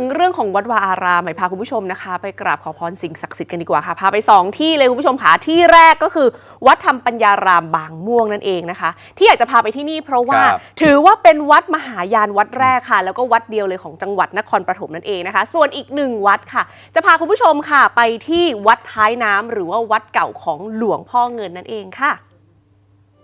งเรื่องของวัดวาอารามใหม่พาคุณผู้ชมนะคะ ไปกราบขอพรสิ่งศักดิ์สิทธิ์กันดีกว่าค่ะ พาไป 2 ที่เลยคุณผู้ชมค่ะที่แรกก็คือ วัดธรรมปัญญารามบางม่วงนั่นเองนะคะ ที่อยากจะพาไปที่นี่เพราะว่าครับ ถือว่าเป็นวัดมหายานวัดแรกค่ะ แล้วก็วัดเดียวเลยของจังหวัดนครปฐมนั่นเองนะคะ ส่วนอีกหนึ่งวัดค่ะ จะพาคุณผู้ชมค่ะไปที่วัดท้ายน้ำหรือว่าวัดเก่าของหลวงพ่อเงินนั่นเองค่ะ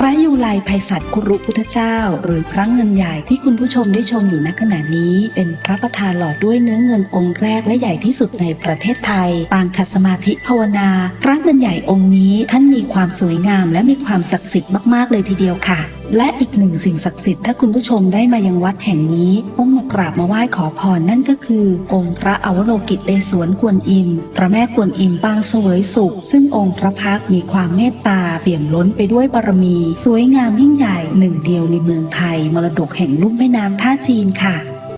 พระยูไลภัยสัตว์คุรุพุทธเจ้า หรือพระเงินใหญ่ที่คุณผู้ชมได้ชมอยู่ณขณะนี้ เป็นพระประธานหล่อด้วยเนื้อเงินองค์แรกและใหญ่ที่สุดในประเทศไทย ปางคัสมาธิภาวนา พระเงินใหญ่องค์นี้ท่านมีความสวยงามและมีความศักดิ์สิทธิ์มากๆเลยทีเดียวค่ะ และอีกหนึ่งสิ่งศักดิ์สิทธิ์ถ้าคุณผู้ชมได้มายังวัดแห่งนี้ต้อง กราบมาไหว้ขอพรนั่นก็คือ องค์พระอวโลกิตเตสวนกวนอิม พระแม่กวนอิมปางเสวยสุข ซึ่งองค์พระพักมีความเมตตาเปี่ยมล้นไปด้วยบารมี สวยงามยิ่งใหญ่หนึ่งเดียวในเมืองไทยมรดกแห่งลุ่มแม่น้ำท่าจีนค่ะ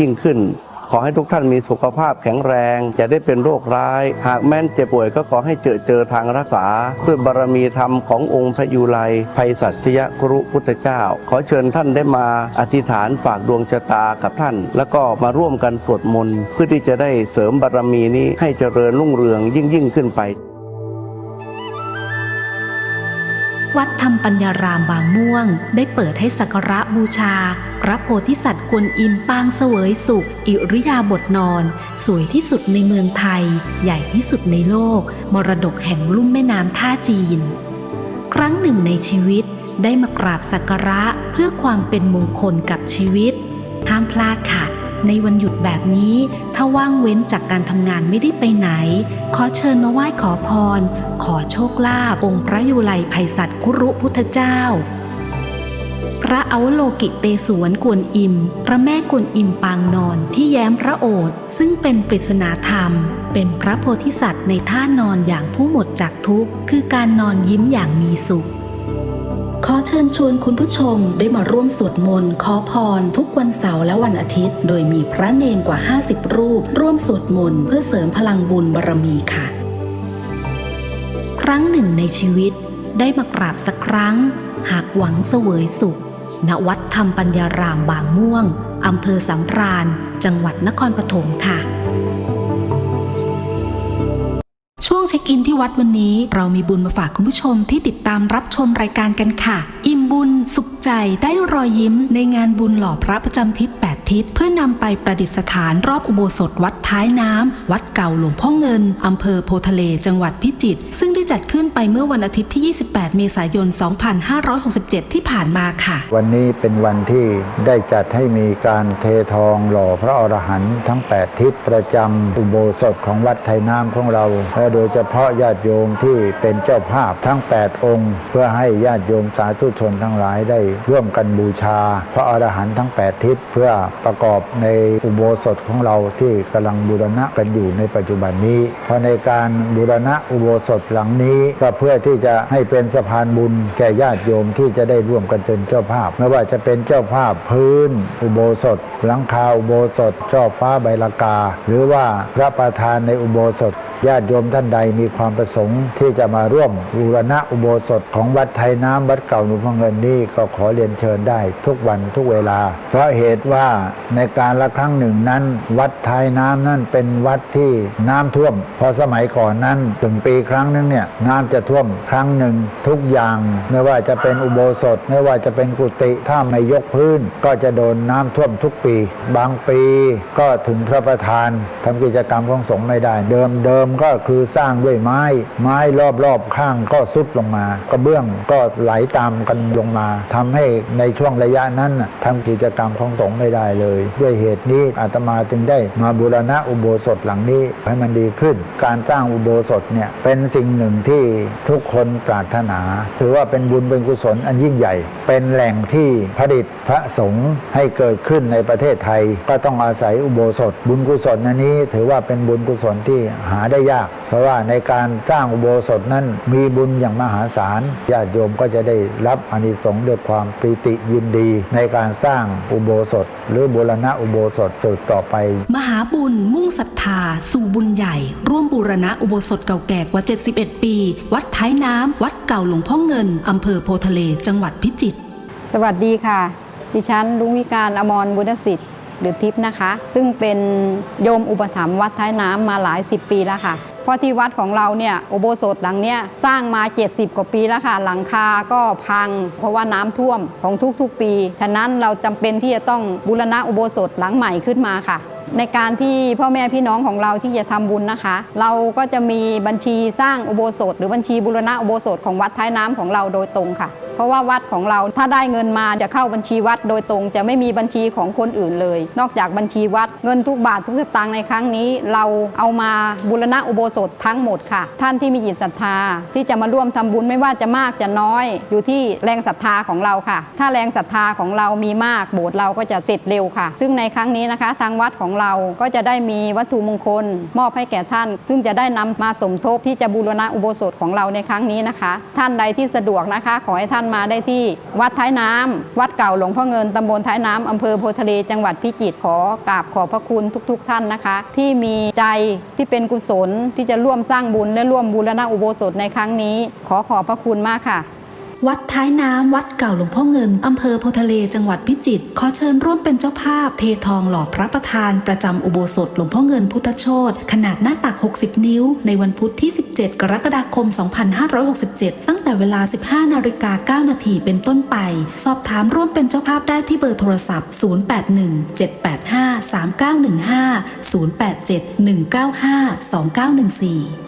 ยิ่งขึ้น ขอให้ทุกท่านมีสุขภาพแข็งแรงจะได้เป็นโรคร้าย หากแม้นเจ็บป่วยก็ขอให้เจอเจอทางรักษา ด้วยบารมีธรรมขององค์พระยุไลภัยสัตยกรุพุทธเจ้า ขอเชิญท่านได้มาอธิษฐานฝากดวงชะตากับท่าน แล้วก็มาร่วมกันสวดมนต์เพื่อที่จะได้เสริมบารมีนี้ให้เจริญรุ่งเรืองยิ่งยิ่งขึ้นไป วัดธรรมปัญญารามบางม่วง ได้เปิดให้สักการะบูชา พระโพธิสัตว์กวนอิมปางเสวยสุข อิริยาบถนอน สวยที่สุดในเมืองไทย ใหญ่ที่สุดในโลก มรดกแห่งลุ่มแม่น้ำท่าจีน ครั้งหนึ่งในชีวิตได้มากราบสักการะเพื่อความเป็นมงคลกับชีวิต ห้ามพลาดค่ะ ในวันหยุดแบบนี้ ถ้าว่างเว้นจากการทำงานไม่ได้ไปไหน ขอเชิญมาไหว้ขอพร ขอโชคลาภองค์พระยุไลภัยสัตว์คุรุพุทธเจ้า พระอวโลกิเตสวนกวนอิม พระแม่กวนอิมปางนอนที่แย้มพระโอษฐ์ซึ่งเป็นปริศนาธรรม เป็นพระโพธิสัตว์ในท่านอนอย่างผู้หมดจากทุกข์ คือการนอนยิ้มอย่างมีสุข ขอเชิญชวนคุณผู้ชมได้มาร่วมสวดมนต์ขอพรทุกวันเสาร์และวันอาทิตย์ โดยมีพระเนนกว่า 50 รูป ร่วมสวดมนต์เพื่อเสริมพลังบุญบารมีค่ะ ครั้งหนึ่งในชีวิตได้มากราบสักครั้ง หากหวังเสวยสุข ณวัดธรรมปัญญารามบางม่วงอำเภอสำราญ จังหวัดนครปฐมค่ะ เช็คอินที่วัดวันนี้ เรามีบุญมาฝากคุณผู้ชมที่ติดตามรับชมรายการกันค่ะ อิ่มบุญสุขใจได้รอยยิ้ม ในงานบุญหล่อพระประจำทิศ8ทิศเพื่อนำไปประดิษฐานรอบอุโบสถวัดท้ายน้ำวัดเก่าหลวงพ่อเงินอำเภอโพทะเลจังหวัดพิจิตรซึ่ง จัดขึ้นไปเมื่อวันอาทิตย์ที่ 28 เมษายน 2567 ที่ผ่านมาค่ะ วันนี้เป็นวันที่ได้จัดให้มีการเททองหล่อพระอรหันต์ทั้ง 8 ทิศประจำอุโบสถของวัดไทยน้ำของเราและโดยเฉพาะญาติโยมที่เป็นเจ้าภาพทั้ง 8 องค์ เพื่อให้ญาติโยมสาธุชนทั้งหลายได้ร่วมกันบูชา พระอรหันต์ทั้ง 8 ทิศเพื่อประกอบในอุโบสถของเราที่กำลังบูรณะกันอยู่ในปัจจุบันนี้เพราะในการบูรณะอุโบสถหลังนี้ก็เพื่อที่จะให้เป็นสะพานบุญแก่ญาติโยมที่จะได้ร่วมกันเป็นเจ้าภาพ ไม่ว่าจะเป็นเจ้าภาพพื้น อุโบสถ หลังคาอุโบสถ ช่อฟ้าใบลากา หรือว่าพระประธานในอุโบสถญาติโยมท่านใดมีความประสงค์ที่จะมาร่วมบูรณะอุโบสถของวัดไทยน้ำวัดเก่าหลวงพ่อเงินนี่ก็ขอเรียนเชิญได้ทุกวันทุกเวลา เพราะเหตุว่าในการละครั้งหนึ่งนั้น วัดไทยน้ำนั่นเป็นวัดที่น้ำท่วม พอสมัยก่อนนั้นถึงปีครั้งนึงเนี่ยน้ำจะท่วมครั้งหนึ่งทุกอย่าง ไม่ว่าจะเป็นอุโบสถ ไม่ว่าจะเป็นกุฏิถ้าไม่ยกพื้น ก็จะโดนน้ำท่วมทุกปี บางปีก็ถึงพระประธานทำกิจกรรมของสงฆ์ไม่ได้เดิมเดิมมก็คือสร้างด้วยไม้ ไม้รอบๆข้างก็ซุดลงมากระเบื้องก็ไหลตามกันลงมาทำให้ในช่วงระยะนั้นทำกิจกรรมของสงฆ์ไม่ได้เลย ด้วยเหตุนี้อาตมาจึงได้มาบูรณะอุโบสถหลังนี้ให้มันดีขึ้น การสร้างอุโบสถเนี่ยเป็นสิ่งหนึ่งที่ทุกคนปรารถนา ถือว่าเป็นบุญเป็นกุศลอันยิ่งใหญ่ เป็นแหล่งที่ผลิตพระสงฆ์ให้เกิดขึ้นในประเทศไทย ก็ต้องอาศัยอุโบสถ บุญกุศลอันนี้ ถือว่าเป็นบุญกุศลที่หาได้ยาก เพราะว่าในการสร้างอุโบสถนั้นมีบุญอย่างมหาศาลญาติโยมก็จะได้รับอานิสงส์ด้วยความปรีติยินดี ในการสร้างอุโบสถ หรือบูรณะอุโบสถสืบต่อไป มหาบุญมุ่งศรัทธา สู่บุญใหญ่ ร่วมบูรณะอุโบสถเก่าแก่กว่า 71 ปี วัดท้ายน้ำวัดเก่าหลวงพ่อเงินอำเภอโพทะเลจังหวัดพิจิตรสวัสดีค่ะ ดิฉันลุงวิการอมรบุญสิทธิ์ หรือทิพย์นะคะ ซึ่งเป็นโยมอุปถัมภ์วัดท้ายน้ำมาหลายสิบปีแล้วค่ะเพราะที่วัดของเราเนี่ยอุโบสถหลังเนี้ยสร้างมา 70 กว่าปีแล้วค่ะ หลังคาก็พัง เพราะว่าน้ำท่วมของทุกๆปี ฉะนั้นเราจำเป็นที่จะต้องบูรณะอุโบสถหลังใหม่ขึ้นมาค่ะ ในการที่พ่อแม่พี่น้องของเราที่จะทำบุญนะคะ เราก็จะมีบัญชีสร้างอุโบสถ หรือบัญชีบูรณะอุโบสถของวัดท้ายน้ำของเราโดยตรงค่ะ เพราะว่าวัดของเราถ้าได้เงินมาจะเข้าบัญชีวัดโดยตรง จะไม่มีบัญชีของคนอื่นเลย นอกจากบัญชีวัดเงินทุกบาททุกสตางค์ในครั้งนี้ เราเอามาบูรณะอุโบสถทั้งหมดค่ะ ท่านที่มีจิตศรัทธา ที่จะมาร่วมทำบุญไม่ว่าจะมากจะน้อย อยู่ที่แรงศรัทธาของเราค่ะ ถ้าแรงศรัทธาของเรามีมากโบสถ์เราก็จะเสร็จเร็วค่ะ ซึ่งในครั้งนี้นะคะ ทางวัดของเราก็จะได้มีวัตถุมงคลมอบให้แก่ท่าน ซึ่งจะได้นำมาสมทบที่จะบูรณะอุโบสถของเราในครั้งนี้นะคะ ท่านใดที่สะดวกนะคะ ขอให้ท่านมาได้ที่วัดท้ายน้ำวัดเก่าหลวงพ่อเงินตำบลท้ายน้ำอำเภอโพทะเลจังหวัดพิจิตรขอกราบขอบพระคุณทุก ๆ ท่านนะคะ ที่มีใจที่เป็นกุศลที่จะร่วมสร้างบุญและร่วมบูรณะอุโบสถในครั้งนี้ ขอขอบพระคุณมากค่ะ วัดท้ายน้ำวัดเก่าหลวงพ่อเงินอำเภอโพทะเลจังหวัดพิจิตรขอเชิญร่วมเป็นเจ้าภาพ เททองหล่อพระประธาน ประจำอุโบสถหลวงพ่อเงินพุทธโชตขนาดหน้าตัก 60 นิ้ว ในวันพุธที่ 17 กรกฎาคม 2567 ตั้งแต่เวลา 15 นาฬิกา 9 นาทีเป็นต้นไป สอบถามร่วมเป็นเจ้าภาพได้ที่เบอร์โทรศัพท์ 081 785 3915 087 195 2914